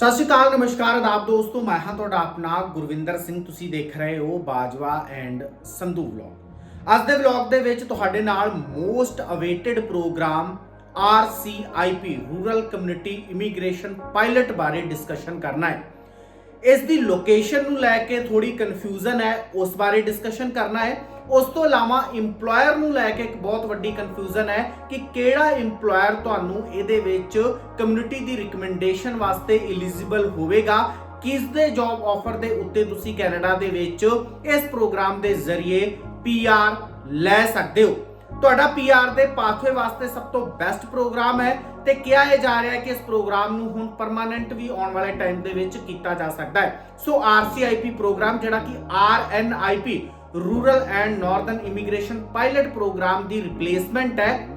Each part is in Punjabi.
ਸਤਿ ਸ਼੍ਰੀ ਅਕਾਲ, ਨਮਸਕਾਰ, ਆਦਾਬ ਦੋਸਤੋ, ਮੈਂ ਹਾਂ ਤੁਹਾਡਾ ਆਪਣਾ ਗੁਰਵਿੰਦਰ ਸਿੰਘ। ਤੁਸੀਂ ਦੇਖ ਰਹੇ ਹੋ ਬਾਜਵਾ ਐਂਡ ਸੰਧੂ ਵਲੌਗ। ਅੱਜ ਦੇ ਵਲੌਗ ਦੇ ਵਿੱਚ ਤੁਹਾਡੇ ਨਾਲ most awaited program RCIP rural community immigration pilot ਬਾਰੇ ਡਿਸਕਸ਼ਨ ਕਰਨਾ ਹੈ। ਇਸ ਦੀ ਲੋਕੇਸ਼ਨ ਨੂੰ ਲੈ ਕੇ ਥੋੜੀ ਕਨਫਿਊਜ਼ਨ ਹੈ, ਉਸ ਬਾਰੇ ਡਿਸਕਸ਼ਨ ਕਰਨਾ ਹੈ। ਉਸ ਤੋਂ ਇਲਾਵਾ EMPLOYER ਨੂੰ ਲੈ ਕੇ ਇੱਕ ਬਹੁਤ ਵੱਡੀ ਕਨਫਿਊਜ਼ਨ ਹੈ ਕਿ ਕਿਹੜਾ EMPLOYER ਤੁਹਾਨੂੰ ਇਹਦੇ ਵਿੱਚ ਕਮਿਊਨਿਟੀ ਦੀ ਰਿਕਮੈਂਡੇਸ਼ਨ ਵਾਸਤੇ ਐਲੀਜੀਬਲ ਹੋਵੇਗਾ ਕਿਸ ਦੇ ਜੌਬ ਆਫਰ ਦੇ ਉੱਤੇ ਤੁਸੀਂ ਕੈਨੇਡਾ ਦੇ ਵਿੱਚ ਇਸ ਪ੍ਰੋਗਰਾਮ ਦੇ ਜ਼ਰੀਏ PR ਲੈ ਸਕਦੇ ਹੋ। ਤੁਹਾਡਾ PR ਦੇ ਪਾਥਵੇ ਵਾਸਤੇ ਸਭ ਤੋਂ ਬੈਸਟ ਪ੍ਰੋਗਰਾਮ ਹੈ ਤੇ ਕਿਹਾ ਇਹ ਜਾ ਰਿਹਾ ਹੈ ਕਿ ਇਸ ਪ੍ਰੋਗਰਾਮ ਨੂੰ ਹੁਣ ਪਰਮਾਨੈਂਟ ਵੀ ਆਉਣ ਵਾਲੇ ਟਾਈਮ ਦੇ ਵਿੱਚ ਕੀਤਾ ਜਾ ਸਕਦਾ ਹੈ। ਸੋ RCIP ਪ੍ਰੋਗਰਾਮ ਜਿਹੜਾ ਕਿ RNIP rural and northern immigration pilot program the replacement ਹੈ।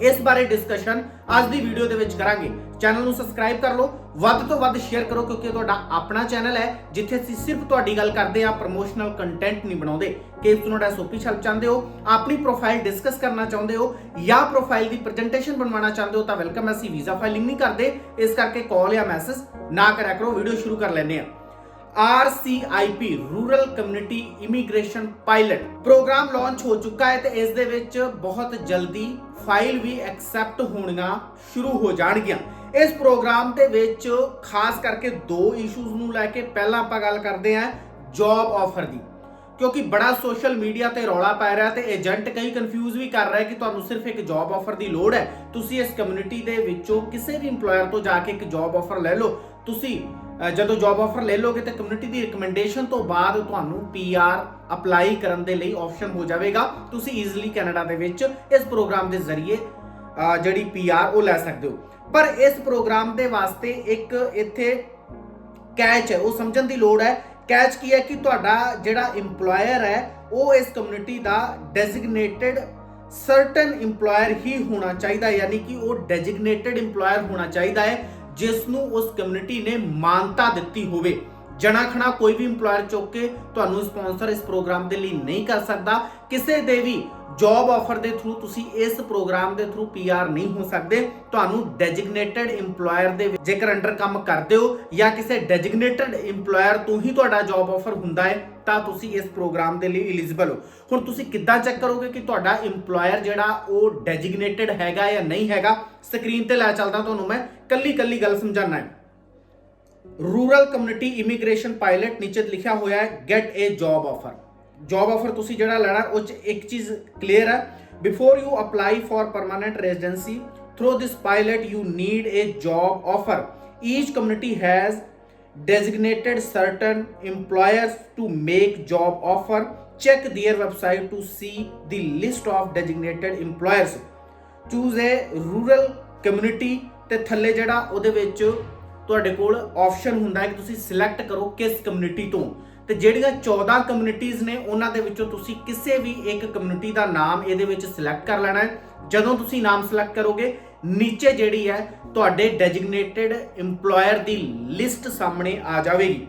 ਇਸ ਬਾਰੇ ਡਿਸਕਸ਼ਨ ਅੱਜ ਦੀ ਵੀਡੀਓ ਦੇ ਵਿੱਚ ਕਰਾਂਗੇ। ਚੈਨਲ ਨੂੰ ਸਬਸਕ੍ਰਾਈਬ ਕਰ ਲਓ, ਵੱਧ ਤੋਂ ਵੱਧ ਸ਼ੇਅਰ ਕਰੋ, ਕਿਉਂਕਿ ਤੁਹਾਡਾ ਆਪਣਾ ਚੈਨਲ ਹੈ, ਜਿੱਥੇ ਅਸੀਂ ਸਿਰਫ ਤੁਹਾਡੀ ਗੱਲ ਕਰਦੇ ਹਾਂ ਪ੍ਰੋਮੋਸ਼ਨਲ ਕੰਟੈਂਟ ਨਹੀਂ ਬਣਾਉਂਦੇ। ਕਿ ਤੁਸੀਂ ਤੁਹਾਡਾ ਸੋਪੀ ਛੱਪ ਚਾਹੁੰਦੇ ਹੋ, ਆਪਣੀ ਪ੍ਰੋਫਾਈਲ ਡਿਸਕਸ ਕਰਨਾ ਚਾਹੁੰਦੇ ਹੋ, ਜਾਂ ਪ੍ਰੋਫਾਈਲ ਦੀ ਪ੍ਰੈਜੈਂਟੇਸ਼ਨ ਬਣਵਾਉਣਾ ਚਾਹੁੰਦੇ ਹੋ, ਤਾਂ ਵੈਲਕਮ ਅਸੀਂ ਵੀਜ਼ਾ ਫਾਈਲਿੰਗ ਨਹੀਂ ਕਰਦੇ। ਇਸ ਕਰਕੇ ਕਾਲ ਜਾਂ ਮੈਸੇਜ ਨਾ ਕਰਿਆ ਕਰੋ ਵੀਡੀਓ ਸ਼ੁਰੂ ਕਰ ਲੈਂਦੇ ਹਾਂ। RCIP rural community immigration pilot. Program launch ਹੋ ਚੁੱਕਾ ਹੈ ਤੇ ਇਸ ਦੇ ਵਿੱਚ ਬਹੁਤ ਜਲਦੀ ਫਾਈਲ ਵੀ ਐਕਸੈਪਟ ਹੋਣੀਆਂ ਸ਼ੁਰੂ ਹੋ ਜਾਣਗੀਆਂ। ਇਸ ਪ੍ਰੋਗਰਾਮ ਦੇ ਵਿੱਚ ਖਾਸ ਕਰਕੇ ਦੋ ਇਸ਼ੂਜ਼ ਨੂੰ ਲੈ ਕੇ ਪਹਿਲਾਂ ਆਪਾਂ ਗੱਲ ਕਰਦੇ ਹਾਂ, ਜੌਬ ਆਫਰ ਦੀ। ਕਿਉਂਕਿ ਬੜਾ ਸੋਸ਼ਲ ਮੀਡੀਆ ਤੇ ਰੌਲਾ ਪੈ ਰਿਹਾ ਤੇ ਏਜੰਟ ਕਈ ਕਨਫਿਊਜ਼ ਵੀ ਕਰ ਰਿਹਾ ਕਿ ਤੁਹਾਨੂੰ ਸਿਰਫ ਇੱਕ ਜੌਬ ਆਫਰ ਦੀ ਲੋੜ ਹੈ। ਤੁਸੀਂ ਇਸ ਕਮਿਊਨਿਟੀ ਦੇ ਵਿੱਚੋਂ ਕਿਸੇ ਵੀ EMPLOYER ਤੋਂ ਜਾ ਕੇ ਇੱਕ ਜੌਬ ਆਫਰ ਲੈ ਲਓ। ਤੁਸੀਂ ਜਦੋਂ ਜੌਬ ਆਫਰ ਲੈ ਲੋਗੇ ਤਾਂ ਕਮਿਊਨਿਟੀ ਦੀ ਰਿਕਮੈਂਡੇਸ਼ਨ ਤੋਂ ਬਾਅਦ ਤੁਹਾਨੂੰ PR ਅਪਲਾਈ ਕਰਨ ਦੇ ਲਈ ਆਪਸ਼ਨ ਹੋ ਜਾਵੇਗਾ। ਤੁਸੀਂ ਈਜ਼ੀਲੀ ਕੈਨੇਡਾ ਦੇ ਵਿੱਚ ਇਸ ਪ੍ਰੋਗਰਾਮ ਦੇ ਜ਼ਰੀਏ ਅ, ਜਿਹੜੀ PR ਉਹ ਲੈ ਸਕਦੇ ਹੋ। ਪਰ ਇਸ ਪ੍ਰੋਗਰਾਮ ਦੇ ਵਾਸਤੇ ਇੱਕ ਇੱਥੇ ਕੈਚ ਹੈ ਉਹ ਸਮਝਣ ਦੀ ਲੋੜ ਹੈ। ਕੈਚ ਕੀ ਹੈ ਕਿ ਤੁਹਾਡਾ ਜਿਹੜਾ EMPLOYER ਹੈ ਉਹ ਇਸ ਕਮਿਊਨਿਟੀ ਦਾ ਡੈਜ਼ਿਗਨੇਟਿਡ ਸਰਟਨ EMPLOYER ਹੀ ਹੋਣਾ ਚਾਹੀਦਾ ਯਾਨੀ ਕਿ ਉਹ ਡੈਜ਼ਿਗਨੇਟਿਡ EMPLOYER ਹੋਣਾ ਚਾਹੀਦਾ ਹੈ। ਜਿਸ ਨੂੰ ਉਸ ਕਮਿਊਨਿਟੀ ਨੇ ਮਾਨਤਾ ਦਿੱਤੀ ਹੋਵੇ। ਜਣਾ ਖਣਾ ਕੋਈ ਵੀ EMPLOYER ਚੁੱਕ ਕੇ ਤੁਹਾਨੂੰ ਸਪਾਂਸਰ ਇਸ ਪ੍ਰੋਗਰਾਮ ਦੇ ਲਈ ਨਹੀਂ ਕਰ ਸਕਦਾ। ਕਿਸੇ ਦੇ ਵੀ ਜੌਬ ਆਫਰ ਦੇ ਥਰੂ ਤੁਸੀਂ ਇਸ ਪ੍ਰੋਗਰਾਮ ਦੇ ਥਰੂ PR ਨਹੀਂ ਹੋ ਸਕਦੇ। ਤੁਹਾਨੂੰ ਡੈਜ਼ਿਗਨੇਟਿਡ EMPLOYER ਦੇ ਜੇਕਰ ਅੰਡਰ ਕੰਮ ਕਰਦੇ ਹੋ ਜਾਂ ਕਿਸੇ ਡੈਜ਼ਿਗਨੇਟਿਡ EMPLOYER ਤੋਂ ਹੀ ਤੁਹਾਡਾ ਜੌਬ ਆਫਰ ਹੁੰਦਾ ਹੈ, ਤਾਂ ਤੁਸੀਂ ਇਸ ਪ੍ਰੋਗਰਾਮ ਦੇ ਲਈ ਐਲੀਜੀਬਲ ਹੋ। ਹੁਣ ਤੁਸੀਂ ਕਿੱਦਾਂ ਚੈੱਕ ਕਰੋਗੇ ਕਿ ਤੁਹਾਡਾ EMPLOYER ਜਿਹੜਾ ਉਹ ਡੈਜ਼ਿਗਨੇਟਿਡ ਹੈਗਾ ਜਾਂ ਨਹੀਂ ਹੈਗਾ? ਸਕਰੀਨ ਤੇ ਲੈ ਚੱਲਦਾ ਤੁਹਾਨੂੰ ਮੈਂ ਕੱਲੀ ਕੱਲੀ ਗੱਲ ਸਮਝਾਣਾ ਹੈ। ਰੂਰਲ ਕਮਿਊਨਿਟੀ ਇਮੀਗ੍ਰੇਸ਼ਨ ਪਾਇਲਟ ਨੀਚੇ ਲਿਖਿਆ ਹੋਇਆ ਹੈ get a job offer job offer ਤੁਸੀਂ ਜਿਹੜਾ ਲੈਣਾ ਉਹ ਚ ਇੱਕ ਚੀਜ਼ ਕਲੀਅਰ ਹੈ before you apply for permanent residency through this pilot you need a job offer each community has designated certain employers to make job offer check their website to see the list of designated employers choose a rural community ਤੇ ਥੱਲੇ ਜਿਹੜਾ ਉਹਦੇ ਵਿੱਚ ਤੁਹਾਡੇ ਕੋਲ ਆਪਸ਼ਨ ਹੁੰਦਾ ਹੈ ਕਿ ਤੁਸੀਂ ਸਿਲੈਕਟ ਕਰੋ ਕਿਸ ਕਮਿਊਨਿਟੀ ਤੋਂ ਤੇ ਜਿਹੜੀਆਂ 14 ਕਮਿਊਨਿਟੀਆਂ ਨੇ, ਉਹਨਾਂ ਦੇ ਵਿੱਚੋਂ ਤੁਸੀਂ ਕਿਸੇ ਵੀ ਇੱਕ ਕਮਿਊਨਿਟੀ ਦਾ ਨਾਮ ਇਹਦੇ ਵਿੱਚ ਸਿਲੈਕਟ ਕਰ ਲੈਣਾ ਹੈ। ਜਦੋਂ ਤੁਸੀਂ ਨਾਮ ਸਿਲੈਕਟ ਕਰੋਗੇ, ਨੀਚੇ ਜਿਹੜੀ ਹੈ, ਤੁਹਾਡੇ ਡੈਜ਼ਿਗਨੇਟਿਡ EMPLOYER ਦੀ ਲਿਸਟ ਸਾਹਮਣੇ ਆ ਜਾਵੇਗੀ।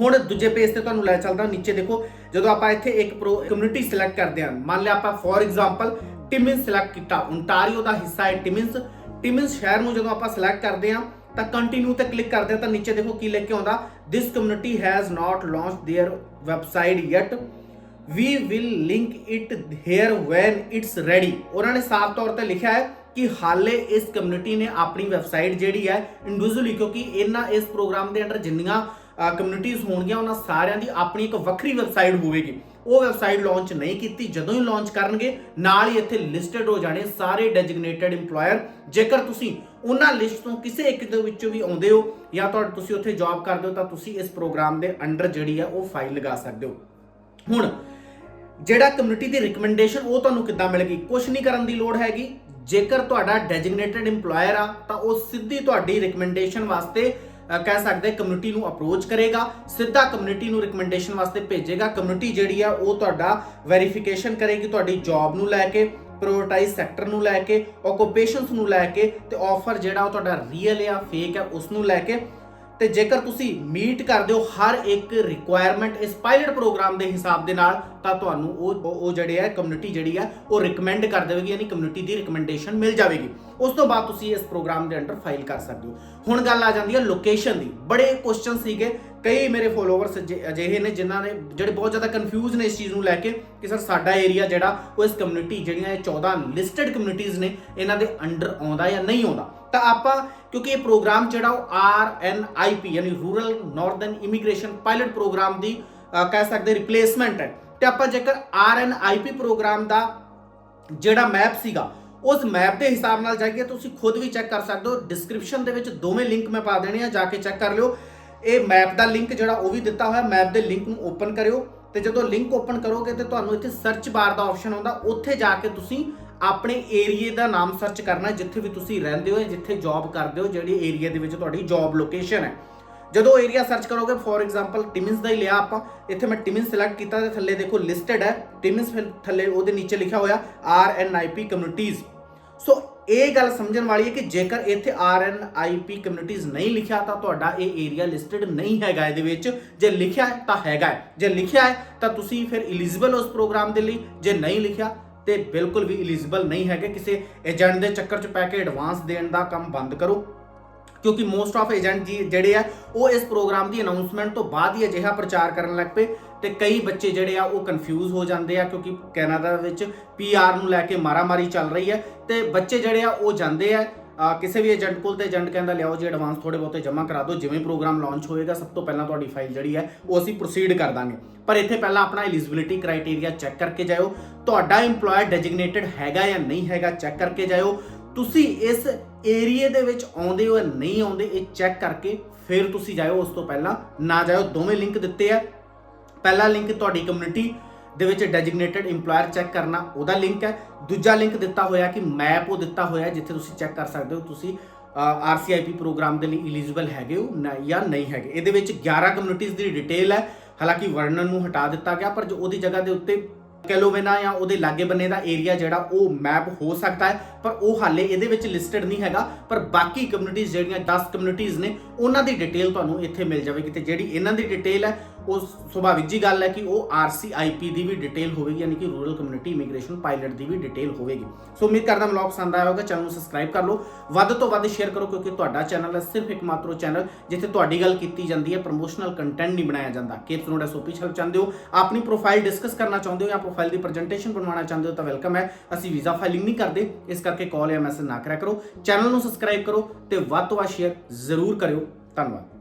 ਹੁਣ ਦੂਜੇ ਪੇਜ ਤੇ ਤੁਹਾਨੂੰ ਲੈ ਚੱਲਦਾ, ਨੀਚੇ ਦੇਖੋ, ਜਦੋਂ ਆਪਾਂ ਇੱਥੇ ਇੱਕ ਪ੍ਰੋ ਕਮਿਊਨਿਟੀ ਸਿਲੈਕਟ ਕਰਦੇ ਹਾਂ, ਮੰਨ ਲਿਆ ਆਪਾਂ ਫੋਰ ਐਗਜ਼ਾਮਪਲ ਟਿਮਿੰਸ ਸਿਲੈਕਟ ਕੀਤਾ ਓਨਟਾਰੀਓ ਦਾ ਹਿੱਸਾ ਹੈ ਟਿਮਿੰਸ ਟਿਮਿੰਸ ਸ਼ਹਿਰ ਨੂੰ ਜਦੋਂ ਆਪਾਂ ਸਿਲੈਕਟ ਕਰਦੇ ਹਾਂ ਤਾਂ ਕੰਟੀਨਿਊ ਤੇ ਕਲਿੱਕ ਕਰਦੇ ਹੋ ਤਾਂ ਨੀਚੇ ਦੇਖੋ ਕੀ ਲਿਖ ਕੇ ਆਉਂਦਾ। This community has not launched their website yet. We will link it here when it's ready. ਉਹਨਾਂ ਨੇ ਸਾਫ਼ ਤੌਰ ਤੇ ਲਿਖਿਆ ਹੈ ਕਿ ਹਾਲੇ ਇਸ ਕਮਿਊਨਿਟੀ ਨੇ ਆਪਣੀ ਵੈਬਸਾਈਟ ਜਿਹੜੀ ਹੈ ਇੰਡੀਵਿਜੂਅਲੀ ਕਿਉਂਕਿ ਇਹਨਾਂ ਇਸ ਪ੍ਰੋਗਰਾਮ ਦੇ ਅੰਡਰ ਜਿੰਨੀਆਂ ਕਮਿਊਨਿਟੀਆਂ ਹੋਣਗੀਆਂ, ਉਹਨਾਂ ਸਾਰਿਆਂ ਦੀ ਆਪਣੀ ਇੱਕ ਵੱਖਰੀ ਵੈਬਸਾਈਟ ਹੋਵੇਗੀ। ਉਹ ਵੈਬਸਾਈਟ ਲਾਂਚ ਨਹੀਂ ਕੀਤੀ, ਜਦੋਂ ਹੀ ਲਾਂਚ ਕਰਨਗੇ, ਨਾਲ ਹੀ ਇੱਥੇ ਲਿਸਟਡ ਹੋ ਜਾਣੇ ਸਾਰੇ ਡੈਜ਼ਿਗਨੇਟਿਡ EMPLOYER ਜੇਕਰ ਤੁਸੀਂ ਉਹਨਾਂ ਲਿਸਟ ਤੋਂ ਕਿਸੇ ਇੱਕ ਦੇ ਵਿੱਚੋਂ ਵੀ ਆਉਂਦੇ ਹੋ, ਜਾਂ ਤੁਹਾਡੇ ਤੁਸੀਂ ਉੱਥੇ ਜੌਬ ਕਰਦੇ ਹੋ, ਤਾਂ ਤੁਸੀਂ ਇਸ ਪ੍ਰੋਗਰਾਮ ਦੇ ਅੰਡਰ ਜਿਹੜੀ ਆ, ਉਹ ਫਾਈਲ ਲਗਾ ਸਕਦੇ ਹੋ। ਹੁਣ, ਜਿਹੜਾ ਕਮਿਊਨਿਟੀ ਦੀ ਰਿਕਮੈਂਡੇਸ਼ਨ ਉਹ ਤੁਹਾਨੂੰ ਕਿੱਦਾਂ ਮਿਲੇਗੀ ਕੁਝ ਨਹੀਂ ਕਰਨ ਦੀ ਲੋੜ ਹੈਗੀ। ਜੇਕਰ ਤੁਹਾਡਾ ਡੈਜ਼ਿਗਨੇਟਿਡ EMPLOYER ਆ, ਤਾਂ ਉਹ ਸਿੱਧੀ ਤੁਹਾਡੀ ਰਿਕਮੈਂਡੇਸ਼ਨ ਵਾਸਤੇ ਕਹਿ ਸਕਦੇ ਕਮਿਊਨਿਟੀ ਨੂੰ ਅਪਰੋਚ ਕਰੇਗਾ, ਸਿੱਧਾ ਕਮਿਊਨਿਟੀ ਨੂੰ ਰਿਕਮੈਂਡੇਸ਼ਨ ਵਾਸਤੇ ਭੇਜੇਗਾ। ਕਮਿਊਨਿਟੀ ਜਿਹੜੀ ਆ, ਉਹ ਤੁਹਾਡਾ ਵੈਰੀਫਿਕੇਸ਼ਨ ਕਰੇਗੀ, ਤੁਹਾਡੀ ਜੌਬ ਨੂੰ ਲੈ ਕੇ ਪ੍ਰਾਇੋਰਟਾਈਜ਼ ਸੈਕਟਰ ਨੂੰ ਲੈ ਕੇ ਓਕੂਪੇਸ਼ਨਸ ਨੂੰ ਲੈ ਕੇ, ਤੇ ਆਫਰ ਜਿਹੜਾ ਉਹ ਤੁਹਾਡਾ ਰੀਅਲ ਜਾਂ ਫੇਕ ਹੈ ਉਸ ਨੂੰ ਲੈ ਕੇ ਤੇ ਜੇਕਰ ਤੁਸੀਂ ਮੀਟ ਕਰਦੇ ਹੋ ਹਰ ਇੱਕ ਰਿਕੁਆਇਰਮੈਂਟ ਇਸ ਪਾਇਲਟ ਪ੍ਰੋਗਰਾਮ ਦੇ ਹਿਸਾਬ ਦੇ ਨਾਲ, ਤਾਂ ਤੁਹਾਨੂੰ ਉਹ ਉਹ ਜਿਹੜੇ ਹੈ ਕਮਿਊਨਿਟੀ ਜਿਹੜੀ ਹੈ ਉਹ ਰეკਮੈਂਡ ਕਰ ਦੇਵੇਗੀ, ਯਾਨੀ ਕਮਿਊਨਿਟੀ ਦੀ ਰეკਮੈਂਡੇਸ਼ਨ ਮਿਲ ਜਾਵੇਗੀ। ਉਸ ਤੋਂ ਬਾਅਦ ਤੁਸੀਂ ਇਸ ਪ੍ਰੋਗਰਾਮ ਦੇ ਅੰਡਰ ਫਾਈਲ ਕਰ ਸਕਦੇ ਹੋ। ਹੁਣ ਗੱਲ ਆ ਜਾਂਦੀ ਹੈ ਲੋਕੇਸ਼ਨ ਦੀ। ਬੜੇ ਕੁਐਸਚਨ ਸੀਗੇ ਕਈ ਮੇਰੇ ਫੋਲੋਅਰਸ ਅਜਿਹੇ ਨੇ ਜਿਨ੍ਹਾਂ ਨੇ ਜਿਹੜੇ ਬਹੁਤ ਜ਼ਿਆਦਾ ਕਨਫਿਊਜ਼ ਨੇ ਇਸ ਚੀਜ਼ ਨੂੰ ਲੈ ਕੇ ਕਿ ਸਰ ਸਾਡਾ ਏਰੀਆ ਜਿਹੜਾ ਉਹ ਇਸ ਕਮਿਊਨਿਟੀ ਜਿਹੜੀਆਂ ਇਹ 14 ਲਿਸਟਡ ਕਮਿਊਨਿਟੀਜ਼ ਨੇ, ਇਹਨਾਂ ਦੇ ਅੰਡਰ ਆਉਂਦਾ ਜਾਂ ਨਹੀਂ ਆਉਂਦਾ। ਤਾਂ ਆਪਾਂ ਕਿਉਂਕਿ ਇਹ ਪ੍ਰੋਗਰਾਮ ਜਿਹੜਾ ਉਹ ਆਰ ਐਨ ਆਈ ਪੀ ਯਾਨੀ rural northern immigration pilot program ਦੀ ਕਹਿ ਸਕਦੇ ਰਿਪਲੇਸਮੈਂਟ ਹੈ। ਤੇ ਆਪਾਂ ਜੇਕਰ R N I P programme ਦਾ ਜਿਹੜਾ ਮੈਪ ਸੀਗਾ, ਉਸ ਮੈਪ ਦੇ ਹਿਸਾਬ ਨਾਲ ਜਾਈਏ, ਤੁਸੀਂ ਖੁਦ ਵੀ ਚੈੱਕ ਕਰ ਸਕਦੇ ਹੋ। ਡਿਸਕ੍ਰਿਪਸ਼ਨ ਦੇ ਵਿੱਚ ਦੋਵੇਂ ਲਿੰਕ ਮੈਂ ਪਾ ਦੇਣੇ ਆ, ਜਾ ਕੇ ਚੈੱਕ ਕਰ ਲਿਓ। ਇਹ ਮੈਪ ਦਾ ਲਿੰਕ ਜਿਹੜਾ ਉਹ ਵੀ ਦਿੱਤਾ ਹੋਇਆ ਮੈਪ ਦੇ ਲਿੰਕ ਨੂੰ ਓਪਨ ਕਰਿਓ ਤੇ ਜਦੋਂ ਲਿੰਕ ਓਪਨ ਕਰੋਗੇ ਤੇ ਤੁਹਾਨੂੰ ਇੱਥੇ ਸਰਚ ਬਾਰ ਦਾ ਆਪਸ਼ਨ ਆਉਂਦਾ, ਉੱਥੇ ਜਾ ਕੇ ਤੁਸੀਂ ਆਪਣੇ ਏਰੀਏ ਦਾ ਨਾਮ ਸਰਚ ਕਰਨਾ, ਜਿੱਥੇ ਵੀ ਤੁਸੀਂ ਰਹਿੰਦੇ ਹੋ ਜਾਂ ਜਿੱਥੇ ਜੌਬ ਕਰਦੇ ਹੋ, ਜਿਹੜੀ ਏਰੀਆ ਦੇ ਵਿੱਚ ਤੁਹਾਡੀ ਜੌਬ ਲੋਕੇਸ਼ਨ ਹੈ। ਜਦੋਂ ਏਰੀਆ ਸਰਚ ਕਰੋਗੇ ਫੋਰ ਐਗਜ਼ਾਮਪਲ ਟਿਮਿੰਸ ਦਾ ਹੀ ਲਿਆ ਆਪਾਂ, ਇੱਥੇ ਮੈਂ ਟਿਮਿੰਸ ਸਿਲੈਕਟ ਕੀਤਾ ਤੇ ਥੱਲੇ ਦੇਖੋ ਲਿਸਟਡ ਹੈ ਟਿਮਿੰਸ ਫਿਰ ਥੱਲੇ ਉਹਦੇ ਨੀਚੇ ਲਿਖਿਆ ਹੋਇਆ R N I P communities ਸੋ ਇਹ ਗੱਲ ਸਮਝਣ ਵਾਲੀ ਹੈ ਕਿ ਜੇਕਰ ਇੱਥੇ R N I P communities ਨਹੀਂ ਲਿਖਿਆ ਤਾਂ ਤੁਹਾਡਾ ਇਹ ਏਰੀਆ ਲਿਸਟਡ ਨਹੀਂ ਹੈਗਾ ਇਹਦੇ ਵਿੱਚ। ਜੇ ਲਿਖਿਆ ਹੈ ਤਾਂ ਹੈਗਾ ਹੈ। ਜੇ ਲਿਖਿਆ ਹੈ ਤਾਂ ਤੁਸੀਂ ਫਿਰ ਐਲੀਜੀਬਲ ਉਸ ਪ੍ਰੋਗਰਾਮ ਦੇ ਲਈ। ਜੇ ਨਹੀਂ ਲਿਖਿਆ ਤੇ ਬਿਲਕੁਲ ਵੀ ਐਲੀਜੀਬਲ ਨਹੀਂ ਹੈਗੇ। ਕਿਸੇ ਏਜੰਟ ਦੇ ਚੱਕਰ 'ਚ ਪੈ ਕੇ ਐਡਵਾਂਸ ਦੇਣ ਦਾ ਕੰਮ ਬੰਦ ਕਰੋ। ਕਿਉਂਕਿ ਮੋਸਟ ਆਫ ਏਜੰਟ ਜਿਹੜੇ ਆ, ਉਹ ਇਸ ਪ੍ਰੋਗਰਾਮ ਦੀ ਅਨਾਉਂਸਮੈਂਟ ਤੋਂ ਬਾਅਦ ਹੀ ਅਜਿਹਾ ਪ੍ਰਚਾਰ ਕਰਨ ਲੱਗ ਪਏ। ਤੇ ਕਈ ਬੱਚੇ ਜਿਹੜੇ ਆ ਉਹ ਕਨਫਿਊਜ਼ ਹੋ ਜਾਂਦੇ ਆ ਕਿਉਂਕਿ ਕੈਨੇਡਾ ਵਿੱਚ ਪੀਆਰ ਨੂੰ ਲੈ ਕੇ ਮਾਰਾਮਾਰੀ ਚੱਲ ਰਹੀ ਹੈ ਤੇ ਬੱਚੇ ਜਿਹੜੇ ਆ ਉਹ ਜਾਂਦੇ ਆ ਕਿਸੇ ਵੀ ਏਜੰਟ ਕੋਲ ਤੇ ਏਜੰਟ ਕਹਿੰਦਾ ਲਿਆਓ ਜੀ ਐਡਵਾਂਸ ਥੋੜੇ ਬਹੁਤੇ ਜਮ੍ਹਾਂ ਕਰਾ ਦਿਓ, ਜਿਵੇਂ ਪ੍ਰੋਗਰਾਮ ਲਾਂਚ ਹੋਏਗਾ, ਸਭ ਤੋਂ ਪਹਿਲਾਂ ਤੁਹਾਡੀ ਫਾਈਲ ਜਿਹੜੀ ਹੈ ਉਹ ਅਸੀਂ ਪ੍ਰੋਸੀਡ ਕਰ ਦਾਂਗੇ। ਪਰ ਇੱਥੇ ਪਹਿਲਾਂ ਆਪਣਾ ਐਲੀਜੀਬਿਲਿਟੀ ਕ੍ਰਾਈਟੇਰੀਆ ਚੈੱਕ ਕਰਕੇ ਜਾਇਓ, ਤੁਹਾਡਾ EMPLOYER ਡੈਜ਼ਿਗਨੇਟਡ ਹੈਗਾ ਜਾਂ ਨਹੀਂ ਹੈਗਾ ਚੈੱਕ ਕਰਕੇ ਜਾਇਓ। ਤੁਸੀਂ ਇਸ ਏਰੀਏ ਦੇ ਵਿੱਚ ਆਉਂਦੇ ਹੋ ਜਾਂ ਨਹੀਂ ਆਉਂਦੇ, ਇਹ ਚੈੱਕ ਕਰਕੇ ਫਿਰ ਤੁਸੀਂ ਜਾਇਓ, ਉਸ ਤੋਂ ਪਹਿਲਾਂ ਨਾ ਜਾਇਓ, ਦੋਵੇਂ ਲਿੰਕ ਦਿੱਤੇ ਆ। ਪਹਿਲਾ ਲਿੰਕ ਤੁਹਾਡੀ ਕਮਿਊਨਿਟੀ ਦੇ ਵਿੱਚ ਡੈਜ਼ਿਗਨੇਟਡ EMPLOYER ਚੈੱਕ ਕਰਨਾ, ਉਹਦਾ ਲਿੰਕ ਹੈ। ਦੂਜਾ ਲਿੰਕ ਦਿੱਤਾ ਹੋਇਆ ਕਿ ਮੈਪ ਉਹ ਦਿੱਤਾ ਹੋਇਆ ਜਿੱਥੇ ਤੁਸੀਂ ਚੈੱਕ ਕਰ ਸਕਦੇ ਹੋ ਤੁਸੀਂ ਆਰਸੀਆਈਪੀ ਪ੍ਰੋਗਰਾਮ ਦੇ ਲਈ ਐਲੀਜੀਬਲ ਹੈਗੇ ਹੋ ਜਾਂ ਨਹੀਂ ਹੈਗੇ। ਇਹਦੇ ਵਿੱਚ 11 ਕਮਿਊਨਿਟੀਜ਼ ਦੀ ਡਿਟੇਲ ਹੈ। ਹਾਲਾਂਕਿ ਵਰਣਨ ਨੂੰ ਹਟਾ ਦਿੱਤਾ ਗਿਆ, ਪਰ ਜੋ ਉਹਦੀ ਜਗ੍ਹਾ ਦੇ ਉੱਤੇ ਕੈਲੋਵੇਨਾ ਜਾਂ ਉਹਦੇ ਲਾਗੇ ਬੰਨੇ ਦਾ ਏਰੀਆ ਜਿਹੜਾ ਉਹ ਮੈਪ ਹੋ ਸਕਦਾ ਹੈ, ਪਰ ਉਹ ਹਾਲੇ ਇਹਦੇ ਵਿੱਚ ਲਿਸਟਡ ਨਹੀਂ ਹੈਗਾ। ਪਰ ਬਾਕੀ ਕਮਿਊਨਿਟੀਜ਼ ਜਿਹੜੀਆਂ 10 ਕਮਿਊਨਿਟੀਜ਼ ਨੇ, ਉਹਨਾਂ ਦੀ ਡਿਟੇਲ ਤੁਹਾਨੂੰ ਇੱਥੇ ਮਿਲ ਜਾਵੇਗੀ ਤੇ ਜਿਹੜੀ ਇਹਨਾਂ ਦੀ ਡਿਟੇਲ ਹੈ, ਉਹ ਸੁਭਾਵਿਕ ਜੀ ਗੱਲ ਹੈ ਕਿ ਉਹ ਆਰਸੀਆਈਪੀ ਦੀ ਵੀ ਡਿਟੇਲ ਹੋਵੇਗੀ, ਯਾਨੀ ਕਿ ਰੂਰਲ ਕਮਿਊਨਿਟੀ ਇਮੀਗ੍ਰੇਸ਼ਨ ਪਾਇਲਟ ਦੀ ਵੀ ਡਿਟੇਲ ਹੋਵੇਗੀ। ਸੋ ਉਮੀਦ ਕਰਦਾ ਵਲੌਗ ਪਸੰਦ ਆਇਆ ਹੋਵੇਗਾ ਚੈਨਲ ਨੂੰ ਸਬਸਕ੍ਰਾਈਬ ਕਰ ਲਓ। ਵੱਧ ਤੋਂ ਵੱਧ ਸ਼ੇਅਰ ਕਰੋ, ਕਿਉਂਕਿ ਤੁਹਾਡਾ ਚੈਨਲ ਹੈ ਸਿਰਫ ਇੱਕ ਇੱਕਮਾਤਰੋ ਚੈਨਲ ਜਿੱਥੇ ਤੁਹਾਡੀ ਗੱਲ ਕੀਤੀ ਜਾਂਦੀ ਹੈ ਪ੍ਰੋਮੋਸ਼ਨਲ ਕੰਟੈਂਟ ਨਹੀਂ ਬਣਾਇਆ ਜਾਂਦਾ। ਕਿ ਤੁਹਾਨੂੰ ਐਸਓਪੀ ਹੈਲਪ ਚਾਹੁੰਦੇ ਹੋ, ਆਪਣੀ ਪ੍ਰੋਫਾਈਲ ਡਿਸਕਸ ਕਰਨਾ ਚਾਹੁੰਦੇ ਹੋ ਜਾਂ ਪ੍ਰੋਫਾਈਲ ਦੀ ਪ੍ਰੈਜੈਂਟੇਸ਼ਨ ਬਣਵਾਉਣਾ ਚਾਹੁੰਦੇ ਹੋ ਤਾਂ ਵੈਲਕਮ ਹੈ। ਅਸੀਂ ਵੀਜ਼ਾ ਫਾਈਲਿੰਗ ਨਹੀਂ ਕਰਦੇ, ਇਸ ਕਰਕੇ ਕਾਲ ਜਾਂ ਮੈਸੇਜ ਨਾ ਕਰਿਆ ਕਰੋ। ਚੈਨਲ ਨੂੰ ਸਬਸਕ੍ਰਾਈਬ ਕਰੋ ਤੇ ਵੱਧ ਤੋਂ ਵੱਧ ਸ਼ੇਅਰ ਜ਼ਰੂਰ ਕਰਿਓ। ਧੰਨਵਾਦ।